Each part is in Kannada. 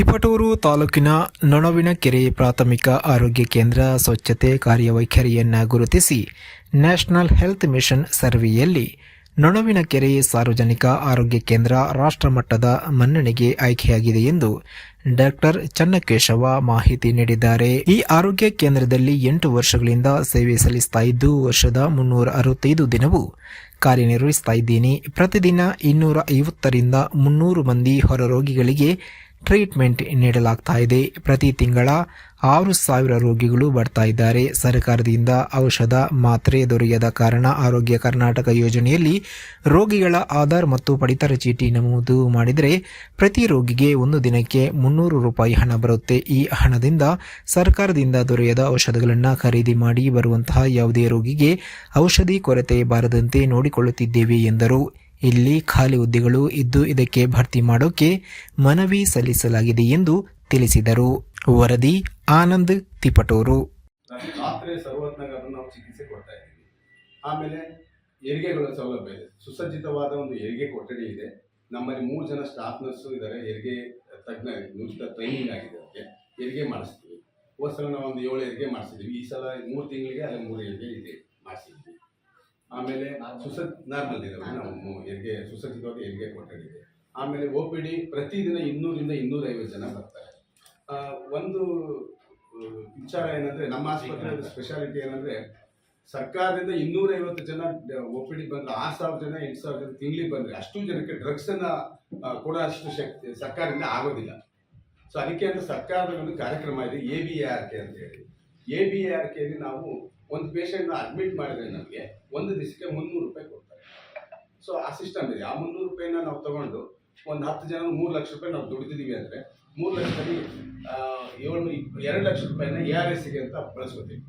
ತಿಪಟೂರು ತಾಲೂಕಿನ ನೊಣವಿನಕೆರೆ ಪ್ರಾಥಮಿಕ ಆರೋಗ್ಯ ಕೇಂದ್ರ ಸ್ವಚ್ಛತೆ ಕಾರ್ಯವೈಖರಿಯನ್ನು ಗುರುತಿಸಿ ನ್ಯಾಷನಲ್ ಹೆಲ್ತ್ ಮಿಷನ್ ಸರ್ವೆಯಲ್ಲಿ ನೊಣವಿನಕೆರೆ ಸಾರ್ವಜನಿಕ ಆರೋಗ್ಯ ಕೇಂದ್ರ ರಾಷ್ಟ್ರಮಟ್ಟದ ಮನ್ನಣೆಗೆ ಆಯ್ಕೆಯಾಗಿದೆ ಎಂದು ಡಾಕ್ಟರ್ ಚನ್ನಕೇಶವ ಮಾಹಿತಿ ನೀಡಿದ್ದಾರೆ. ಈ ಆರೋಗ್ಯ ಕೇಂದ್ರದಲ್ಲಿ ಎಂಟು ವರ್ಷಗಳಿಂದ ಸೇವೆ ಸಲ್ಲಿಸ್ತಾ ಇದ್ದು, ವರ್ಷದ ಮುನ್ನೂರ ಅರವತ್ತೈದು ದಿನವೂ ಕಾರ್ಯನಿರ್ವಹಿಸ್ತಾ ಇದ್ದೀನಿ. ಪ್ರತಿದಿನ ಇನ್ನೂರ ಐವತ್ತರಿಂದ ಮುನ್ನೂರು ಮಂದಿ ಹೊರ ರೋಗಿಗಳಿಗೆ ಟ್ರೀಟ್ಮೆಂಟ್ ನೀಡಲಾಗ್ತಾ ಇದೆ. ಪ್ರತಿ ತಿಂಗಳ ಆರು ಸಾವಿರ ರೋಗಿಗಳು ಬರ್ತಾ ಇದ್ದಾರೆ. ಸರ್ಕಾರದಿಂದ ಔಷಧ ಮಾತ್ರೆ ದೊರೆಯದ ಕಾರಣ ಆರೋಗ್ಯ ಕರ್ನಾಟಕ ಯೋಜನೆಯಲ್ಲಿ ರೋಗಿಗಳ ಆಧಾರ್ ಮತ್ತು ಪಡಿತರ ಚೀಟಿ ನಮೂದು ಮಾಡಿದರೆ ಪ್ರತಿ ರೋಗಿಗೆ ಒಂದು ದಿನಕ್ಕೆ ಮುನ್ನೂರು ರೂಪಾಯಿ ಹಣ ಬರುತ್ತೆ. ಈ ಹಣದಿಂದ ಸರ್ಕಾರದಿಂದ ದೊರೆಯದ ಔಷಧಗಳನ್ನು ಖರೀದಿ ಮಾಡಿ ಬರುವಂತಹ ಯಾವುದೇ ರೋಗಿಗೆ ಔಷಧಿ ಕೊರತೆ ಬಾರದಂತೆ ನೋಡಿಕೊಳ್ಳುತ್ತಿದ್ದೇವೆ ಎಂದರು. ಇಲ್ಲಿ ಖಾಲಿ ಹುದ್ದೆಗಳು ಇದ್ದು ಇದಕ್ಕೆ ಭರ್ತಿ ಮಾಡೋಕೆ ಮನವಿ ಸಲ್ಲಿಸಲಾಗಿದೆ ಎಂದು ತಿಳಿಸಿದರು. ವರದಿ ಆನಂದ್ ತಿಪಟೂರು. ಆಮೇಲೆ ಹೆರಿಗೆಗಳ ಸೌಲಭ್ಯ ಇದೆ. ಸುಸಜ್ಜಿತವಾದ ಒಂದು ಹೆರಿಗೆ ಕೊಠಡಿ ಇದೆ. ನಮ್ಮಲ್ಲಿ ಮೂರು ಜನ ಸ್ಟಾಫ್ ನರ್ಸು ಇದ್ದಾರೆ ಹೆರಿಗೆ ತಜ್ಞ ನುರಿತ ಟ್ರೈನಿಂಗ್ ಆಗಿದೆ ಅದಕ್ಕೆ ಹೆರಿಗೆ ಮಾಡಿಸ್ತೀವಿ. ಹೋದ ಸಲ ನಾವು ಒಂದು ಏಳು ಹೆರಿಗೆ ಮಾಡಿಸಿದ್ವಿ. ಈ ಸಲ ಮೂರು ತಿಂಗಳಿಗೆ ಅಲ್ಲಿ ಮೂರು ಹೆರಿಗೆ ಇದೆ. ಮಾಡಿಸಿದ್ವಿ. ಆಮೇಲೆ ಸುಸತ್ ನಾರ್ಮಲ್ ಇದೆ ನಾವು ಹೆರಿಗೆ ಸುಸಜ್ಜಿತವಾಗಿ ಹೆರಿಗೆ ಕೊಟ್ಟಿದ್ದೀವಿ. ಆಮೇಲೆ ಒ ಪಿ ಡಿ ಪ್ರತಿದಿನ ಇನ್ನೂರಿಂದ ಇನ್ನೂರೈವತ್ತು ಜನ ಬರ್ತಾರೆ. ಒಂದು ವಿಚಾರ ಏನಂದ್ರೆ ನಮ್ಮ ಆಸ್ಪತ್ರೆ ಸ್ಪೆಷಾಲಿಟಿ ಏನಂದ್ರೆ ಸರ್ಕಾರದಿಂದ ಇನ್ನೂರೈವತ್ತು ಜನ ಒ ಪಿ ಡಿ ಬಂದ್ರೆ ಆರು ಸಾವಿರ ಜನ ಎಂಟು ಸಾವಿರ ಜನ ತಿಂಗಳಿಗೆ ಬಂದ್ರೆ ಅಷ್ಟು ಜನಕ್ಕೆ ಡ್ರಗ್ಸ್ ಅನ್ನ ಆ, ಕೊಡೋ ಅಷ್ಟು ಶಕ್ತಿ ಸರ್ಕಾರದಿಂದ ಆಗೋದಿಲ್ಲ. ಸೊ ಅದಕ್ಕೆ ಅಂತ ಸರ್ಕಾರದ ಒಂದು ಕಾರ್ಯಕ್ರಮ ಇದೆ A B A R K ಅಂತ ಹೇಳಿ. ಎ ಬಿ ಎ ಆರ್ ಕೆಯಲ್ಲಿ ನಾವು ಒಂದು ಪೇಷಂಟ್ನ ಅಡ್ಮಿಟ್ ಮಾಡಿದ್ರೆ ನಮಗೆ ಒಂದು ದಿವಸಕ್ಕೆ ಮುನ್ನೂರು ರೂಪಾಯಿ ಕೊಡ್ತಾರೆ. ಸೊ ಆ ಸಿಸ್ಟಮ್ ಇದೆ. ಆ ಮುನ್ನೂರು ರೂಪಾಯಿನ ನಾವು ತಗೊಂಡು ಒಂದು ಹತ್ತು ಜನ ಮೂರು ಲಕ್ಷ ರೂಪಾಯಿ ನಾವು ದುಡಿದಿದ್ದೀವಿ ಅಂದರೆ ಮೂರು ಲಕ್ಷದಲ್ಲಿ ಏಳು, ಎರಡು ಲಕ್ಷ ರೂಪಾಯಿನ ಎ ಆರ್ ಎಸ್ಗೆ ಅಂತ ಬಳಸ್ಕೋತೀವಿ.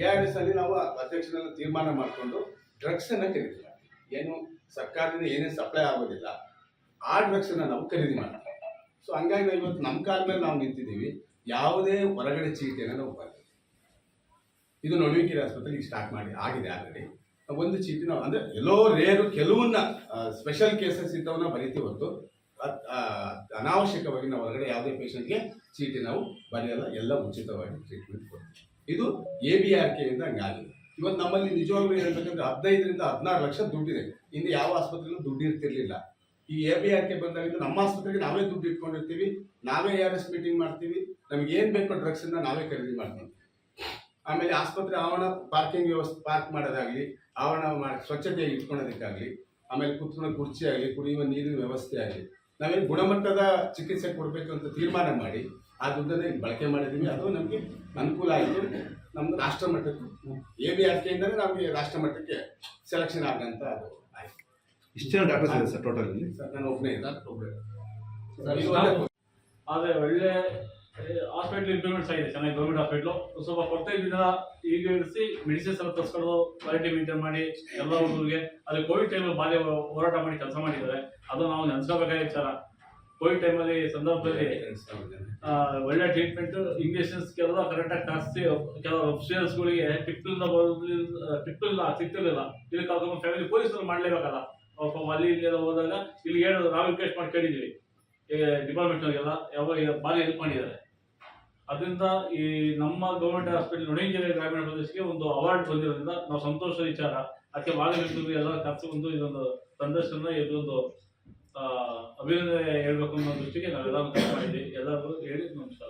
ಎ ಆರ್ ಎಸ್ ಅಲ್ಲಿ ನಾವು ಅಧ್ಯಕ್ಷರನ್ನು ತೀರ್ಮಾನ ಮಾಡಿಕೊಂಡು ಡ್ರಗ್ಸನ್ನು ಮಾಡ್ತೀವಿ ಏನು ಸರ್ಕಾರದಿಂದ ಏನೇ ಸಪ್ಲೈ ಆಗೋದಿಲ್ಲ, ಆ ಡ್ರಗ್ಸನ್ನು ನಾವು ಖರೀದಿ ಮಾಡ್ತೀವಿ. ಸೊ ಹಂಗಾಗಿ ಇವತ್ತು ನಮ್ಮ ಕಾಲ ಮೇಲೆ ನಾವು ನಿಂತಿದ್ದೀವಿ. ಯಾವುದೇ ಹೊರಗಡೆ ಚೀಟಿಯನ್ನು ನಾವು ಬರ್ತೀವಿ. ಇದು ನೊಳವಿಕೆರೆ ಆಸ್ಪತ್ರೆ ಈಗ ಸ್ಟಾರ್ಟ್ ಮಾಡಿ, ಆಗಿದೆ ಆಲ್ರೆಡಿ ಒಂದು ಚೀಟಿ ನಾವು ಅಂದರೆ ಎಲ್ಲೋ ರೇರು ಕೆಲವನ್ನ ಸ್ಪೆಷಲ್ ಕೇಸಸ್ ಇದ್ದವನ್ನ ಬರೀತೀವಿ ಹೊತ್ತು ಅನಾವಶ್ಯಕವಾಗಿ ನಾವು ಹೊರಗಡೆ ಯಾವುದೇ ಪೇಷಂಟ್ಗೆ ಚೀಟಿ ನಾವು ಬರೆಯಲ್ಲ, ಎಲ್ಲ ಉಚಿತವಾಗಿ ಟ್ರೀಟ್ಮೆಂಟ್ ಕೊಡ್ತೀವಿ. ಇದು ಎ ಬಿ ಆರ್ ಕೆಯಿಂದ ಹಂಗಾಗಿದೆ ಇವತ್ತು ನಮ್ಮಲ್ಲಿ ನಿಜವಾಗ್ಲೂ ಹೇಳ್ಬೇಕಂದ್ರೆ ಹದಿನೈದರಿಂದ ಹದಿನಾರು ಲಕ್ಷ ದುಡ್ಡಿದೆ. ಇನ್ನು ಯಾವ ಆಸ್ಪತ್ರೆಯಲ್ಲೂ ದುಡ್ಡು ಇರ್ತಿರ್ಲಿಲ್ಲ. ಈ ಎ ಬಿ ಆರ್ ಕೆ ಬಂದಾಗಿಂದ ನಮ್ಮ ಆಸ್ಪತ್ರೆಗೆ ನಾವೇ ದುಡ್ಡು ಇಟ್ಕೊಂಡಿರ್ತೀವಿ. ನಾವೇ ಆರ್ ಎಸ್ ಮೀಟಿಂಗ್ ಮಾಡ್ತೀವಿ. ನಮ್ಗೆ ಏನು ಬೇಕೋ ಡ್ರಗ್ಸನ್ನ ನಾವೇ ಖರೀದಿ ಮಾಡ್ಕೊಂತೀವಿ ಆಮೇಲೆ ಆಸ್ಪತ್ರೆ ಆವರಣ ಪಾರ್ಕಿಂಗ್ ವ್ಯವಸ್ಥೆ ಪಾರ್ಕ್ ಮಾಡೋದಾಗಲಿ ಆವರಣ ಮಾಡಿ ಸ್ವಚ್ಛತೆ ಇಟ್ಕೊಳ್ಳೋದಕ್ಕಾಗಲಿ ಆಮೇಲೆ ಕುತ್ಕೊಳ್ಳೋ ಕುರ್ಚಿ ಆಗಲಿ ಕುಡಿಯುವ ನೀರಿನ ವ್ಯವಸ್ಥೆ ಆಗಲಿ ನಾವೇನು ಗುಣಮಟ್ಟದ ಚಿಕಿತ್ಸೆ ಕೊಡಬೇಕು ಅಂತ ತೀರ್ಮಾನ ಮಾಡಿ ಆ ದುಡ್ಡನ್ನು ಈಗ ಬಳಕೆ ಮಾಡಿದ್ದೀವಿ. ಅದು ನಮಗೆ ಅನುಕೂಲ ಆಯಿತು. ನಮ್ಮ ರಾಷ್ಟ್ರ ಮಟ್ಟಕ್ಕೆ ಎ ಬಿ ಆರ್ ಕೆಯಿಂದಲೇ ನಮಗೆ ರಾಷ್ಟ್ರ ಮಟ್ಟಕ್ಕೆ ಸೆಲೆಕ್ಷನ್ ಆಗಂತ ಅದು ಆಯ್ತು. ಇಷ್ಟು ಜನ ಡಾಕ್ಟರ್ಸ್ ಇದೆ ಸರ್ ಟೋಟಲ್ ಇಲ್ಲಿ ಸರ್ ನಾನು ಒಬ್ಬನೇ ಇಲ್ಲ ಒಬ್ಬರೇ ಸರ್, ಆದರೆ ಒಳ್ಳೆ ಹಾಸ್ಪಿಟ್ಲ್ ಇಂಪ್ರೂವ್ಮೆಂಟ್ಸ್ ಆಗಿದೆ ಚೆನ್ನಾಗಿ ಗೌರ್ಮೆಂಟ್ ಹಾಸ್ಪಿಟ್ಲು ಸ್ವಲ್ಪ ಕೊರತೆ ಇದ್ದಿದ್ದ ಈಗ ಇರಿಸಿ ಮೆಡಿಸಿನ್ಸ್ ಎಲ್ಲ ತರಿಸ್ಕೊಂಡು ಕ್ವಾಲಿಟಿ ಮೇಂಟೈನ್ ಮಾಡಿ ಎಲ್ಲ ಹುಡುಗರಿಗೆ. ಅಲ್ಲಿ ಕೋವಿಡ್ ಟೈಮಲ್ಲಿ ಭಾರಿ ಹೋರಾಟ ಮಾಡಿ ಕೆಲಸ ಮಾಡಿದ್ದಾರೆ. ಅದು ನಾವು ನೆನೆಸ್ಕೋಬೇಕಾದ ವಿಚಾರ. ಕೋವಿಡ್ ಟೈಮಲ್ಲಿ ಸಂದರ್ಭದಲ್ಲಿ ಒಳ್ಳೆ ಟ್ರೀಟ್ಮೆಂಟ್ ಇಂಜೆಕ್ಷನ್ಸ್ಗೆಲ್ಲ ಕರೆಕ್ಟಾಗಿ ಕಾಸ್ತಿ ಕೆಲವು ಅಫ್ಸಿಯಲ್ಸ್ಗಳಿಗೆ ಟಿಪ್ಪಿಂದ ಬರೋದ್ರಿಂದ ಟಿಪ್ಪಿಲ್ಲ ಸಿಗ್ತಿರ್ಲಿಲ್ಲ ಇಲ್ಲಿ ಕರ್ಕೊಂಡು ಫ್ಯಾಮಿಲಿ ಪೊಲೀಸರು ಮಾಡಲೇಬೇಕಲ್ಲ. ಅಲ್ಲಿ ಇಲ್ಲೆಲ್ಲ ಎಲ್ಲ ಹೋದಾಗ ಇಲ್ಲಿ ಹೇಳೋದು ನಾವು ರಿಕ್ವೆಸ್ಟ್ ಮಾಡಿ ಕೇಳಿದ್ದೀವಿ ಡಿಪಾರ್ಟ್ಮೆಂಟ್ನವರಿಗೆಲ್ಲ ಯಾವಾಗ ಭಾರಿ ಹೆಲ್ಪ್ ಮಾಡಿದ್ದಾರೆ. ಅದರಿಂದ ಈ ನಮ್ಮ ಗೌರ್ಮೆಂಟ್ ಹಾಸ್ಪಿಟಲ್ ನೊಣಂಜೇರಿ ಗ್ರಾಮೀಣ ಪ್ರದೇಶಕ್ಕೆ ಒಂದು ಅವಾರ್ಡ್ ಬಂದಿರೋದ್ರಿಂದ ನಾವು ಸಂತೋಷದ ವಿಚಾರ. ಅದಕ್ಕೆ ಭಾಗವಹಿಸಿದ್ರು ಎಲ್ಲ ಒಂದು ಇದೊಂದು ಸಂದರ್ಶನ, ಇದೊಂದು ಅಭಿನಂದನೆ ಹೇಳ್ಬೇಕು ಅನ್ನೋ ದೃಷ್ಟಿಗೆ ನಾವೆಲ್ಲರೂ ಕೆಲಸ ಮಾಡಿದ್ವಿ ಎಲ್ಲರೂ ಹೇಳಿ ನಮಸ್ಕಾರ.